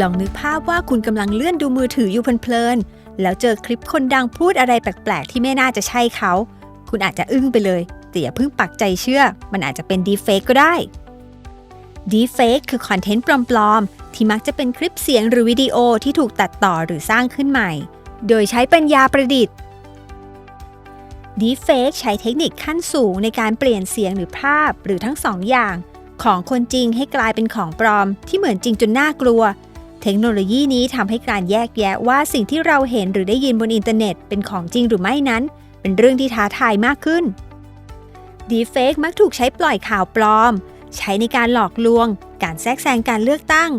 ลองนึกภาพว่าคุณกำลังเลื่อนดูมือถืออยู่เพลินๆ แล้วเจอคลิปคนดังพูดอะไรแปลกๆ ที่ไม่น่าจะใช่เขา คุณอาจจะอึ้งไปเลย แต่อย่าเพิ่งปักใจเชื่อ มันอาจจะเป็นดีเฟกก็ได้ดีเฟกคือคอนเทนต์ปลอมๆ ที่มักจะเป็นคลิปเสียงหรือวิดีโอที่ถูกตัดต่อหรือสร้างขึ้นใหม่ โดยใช้ปัญญาประดิษฐ์ดีเฟกใช้เทคนิคขั้นสูงในการเปลี่ยนเสียงหรือภาพหรือทั้งสองอย่าง ของคนจริงให้กลายเป็นของปลอมที่เหมือนจริงจนน่ากลัว เทคโนโลยีนี้ทำให้การแยกแยะว่าสิ่งที่เราเห็นหรือได้ยินบนอินเทอร์เน็ต เป็นของจริงหรือไม่นั้น เป็นเรื่องที่ท้าทายมากขึ้นดีเฟกมักถูกใช้ปล่อยข่าวปลอม ใช้ในการหลอกลวง การแทรกแซงการเลือกตั้ง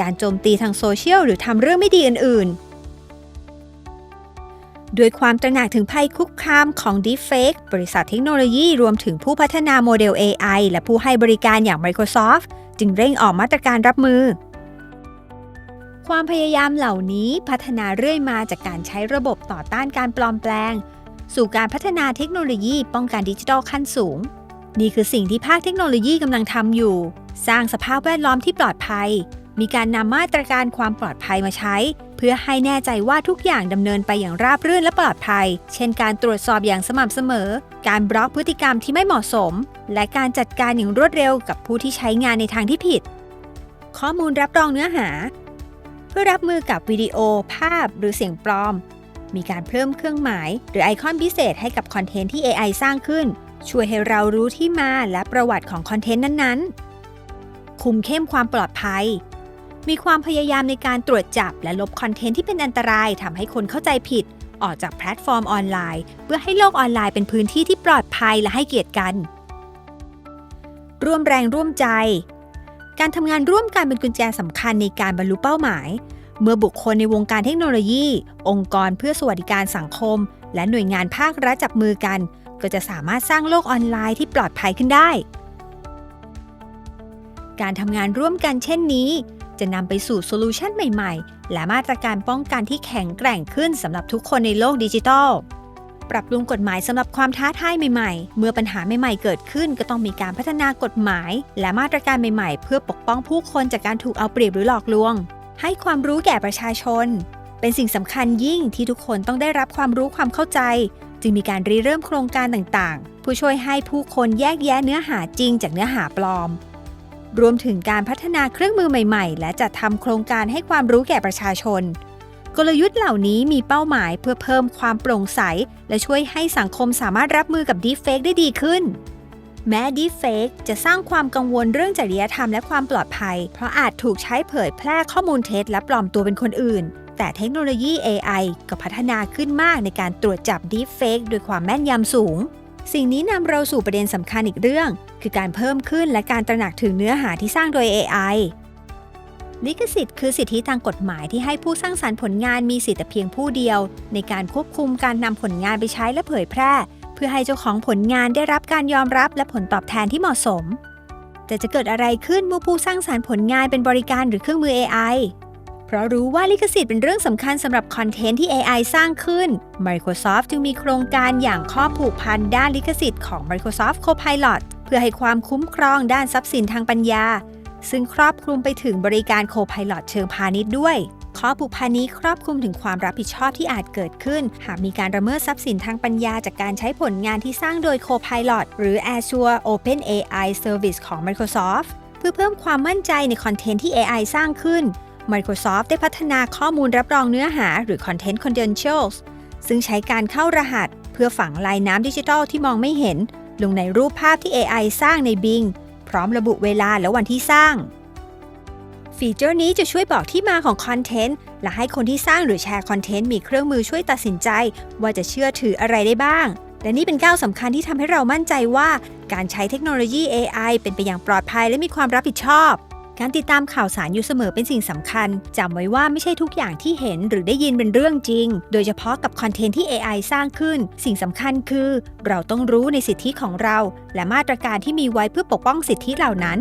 การโจมตีทางโซเชียลหรือทำเรื่องไม่ดีอื่น ๆ ด้วยความตระหนักถึงภัยคุกคามของ Deepfake บริษัทเทคโนโลยีรวมถึงผู้พัฒนาโมเดล AI และผู้ให้บริการอย่าง Microsoft จึงเร่งออกมาตรการรับมือ ความพยายามเหล่านี้พัฒนาเรื่อยมาจากการใช้ระบบต่อต้านการปลอมแปลง สู่การพัฒนาเทคโนโลยีป้องกันดิจิทัลขั้นสูง นี่คือสิ่งที่ภาคเทคโนโลยีกำลังทำอยู่ สร้างสภาพแวดล้อมที่ปลอดภัย มีการนำมาตรการความปลอดภัยมาใช้ เพื่อให้แน่ใจว่าทุกอย่างดำเนินไปอย่างราบรื่นและปลอดภัย เช่น การตรวจสอบอย่างสม่ำเสมอ การบล็อกพฤติกรรมที่ไม่เหมาะสม และการจัดการอย่างรวดเร็วกับผู้ที่ใช้งานในทางที่ผิด ข้อมูลรับรองเนื้อหา พื่อรับมือกับวิดีโอ ภาพ หรือเสียงปลอม มีการเพิ่มเครื่องหมาย หรือไอคอนพิเศษให้กับคอนเทนต์ที่ AI สร้างขึ้น ช่วยให้เรารู้ที่มาและประวัติของคอนเทนต์นั้นๆ คุมเข้มความปลอดภัย มีความพยายามในการตรวจจับและลบคอนเทนต์ที่เป็นอันตรายทำให้คนเข้าใจผิด ออกจากแพลตฟอร์มออนไลน์ เพื่อให้โลกออนไลน์เป็นพื้นที่ที่ปลอดภัยและให้เกียรติกัน ร่วมแรงร่วมใจ การทำงานร่วมกันเป็นกุญแจสำคัญในการบรรลุเป้าหมาย เมื่อบุคคลในวงการเทคโนโลยี องค์กรเพื่อสวัสดิการสังคม และหน่วยงานภาครัฐจับมือกัน ก็จะสามารถสร้างโลกออนไลน์ที่ปลอดภัยขึ้นได้ การทำงานร่วมกันเช่นนี้ จะนำไปสู่โซลูชันใหม่ ๆ และมาตรการป้องกันที่แข็งแกร่งขึ้นสำหรับทุกคนในโลกดิจิทัล ปรับปรุงกฎหมายสำหรับความท้าทายใหม่ๆ เมื่อปัญหาใหม่ๆ เกิดขึ้น ก็ต้องมีการพัฒนากฎหมาย และมาตรการใหม่ๆ เพื่อปกป้องผู้คนจากการถูกเอาเปรียบหรือหลอกลวง ให้ความรู้แก่ประชาชน เป็นสิ่งสำคัญยิ่งที่ทุกคนต้องได้รับความรู้ความเข้าใจ จึงมีการริเริ่มโครงการต่างๆ ผู้ช่วยให้ผู้คนแยกแยะเนื้อหาจริงจากเนื้อหาปลอม รวมถึงการพัฒนาเครื่องมือใหม่ ๆ และจัดทำโครงการให้ความรู้แก่ประชาชน กลยุทธ์เหล่านี้มีเป้าหมายเพื่อเพิ่มความโปร่งใส และช่วยให้สังคมสามารถรับมือกับ Deepfake ได้ดีขึ้น แม้ Deepfake จะสร้างความกังวลเรื่องจริยธรรมและความปลอดภัย เพราะอาจถูกใช้เผยแพร่ข้อมูลเท็จและปลอมตัวเป็นคนอื่น แต่เทคโนโลยี AI ก็พัฒนาขึ้นมากในการตรวจจับ Deepfake ด้วยความแม่นยำสูง สิ่งนี้นำเราสู่ประเด็นสำคัญอีกเรื่อง คือการเพิ่มขึ้นและการตระหนักถึงเนื้อหาที่สร้างโดย AI ลิขสิทธิ์คือสิทธิทางกฎหมายที่ให้ผู้สร้างสารรค์ผลงานมีสิทธิ์แต่เพียงผู้เดียว ในการควบคุมการนำผลงานไปใช้และเผยแพร่ เพื่อให้เจ้าของผลงานได้รับการยอมรับและผลตอบแทนที่เหมาะสม แต่จะเกิดอะไรขึ้นเมื่อผู้สร้างสารรค์ผลงานเป็นบริการหรือเครื่องมือ AI เพราะรู้ว่าลิขสิทธิ์เป็นเรื่องสำคัญสำหรับคอนเทนต์ที่ AI สร้างขึ้น Microsoft จึงมีโครงการอย่างข้อผูกพันด้านลิขสิทธิ์ของ Microsoft Copilot เพื่อให้ความคุ้มครองด้านทรัพย์สินทางปัญญา ซึ่งครอบคลุมไปถึงบริการ Copilot เชิงพาณิชย์ด้วย ข้อผูกพันนี้ครอบคลุมถึงความรับผิดชอบที่อาจเกิดขึ้น หากมีการระเมิดทรัพย์สินทางปัญญาจากการใช้ผลงานที่สร้างโดย Copilot หรือ Azure OpenAI Service ของ Microsoft เพื่อเพิ่มความมั่นใจในคอนเทนต์ที่ AI สร้างขึ้น Microsoft ได้พัฒนาข้อมูลรับรองเนื้อหาหรือ Content Credentials ซึ่งใช้การเข้ารหัส เพื่อฝังลายน้ำดิจิทัลที่มองไม่เห็น ลงในรูปภาพที่ AI สร้างใน Bing ร้อมระบุเวลาและวันที่สร้าง ฟีเจอร์นี้จะช่วยบอกที่มาของคอนเทนต์และให้คนที่สร้างหรือแชร์คอนเทนต์มีเครื่องมือช่วยตัดสินใจ ว่าจะเชื่อถืออะไรได้บ้าง และนี่เป็นก้าวสำคัญที่ทำให้เรามั่นใจว่า การใช้เทคโนโลยี AI เป็นไปอย่างปลอดภัยและมีความรับผิดชอบ การติดตามข่าวสารอยู่เสมอเป็นสิ่งสำคัญจำไว้ว่าไม่ใช่ทุกอย่างที่เห็นหรือได้ยินเป็นเรื่องจริง โดยเฉพาะกับคอนเทนต์ที่ AI สร้างขึ้น สิ่งสำคัญคือ เราต้องรู้ในสิทธิของเรา และมาตรการที่มีไว้เพื่อปกป้องสิทธิเหล่านั้น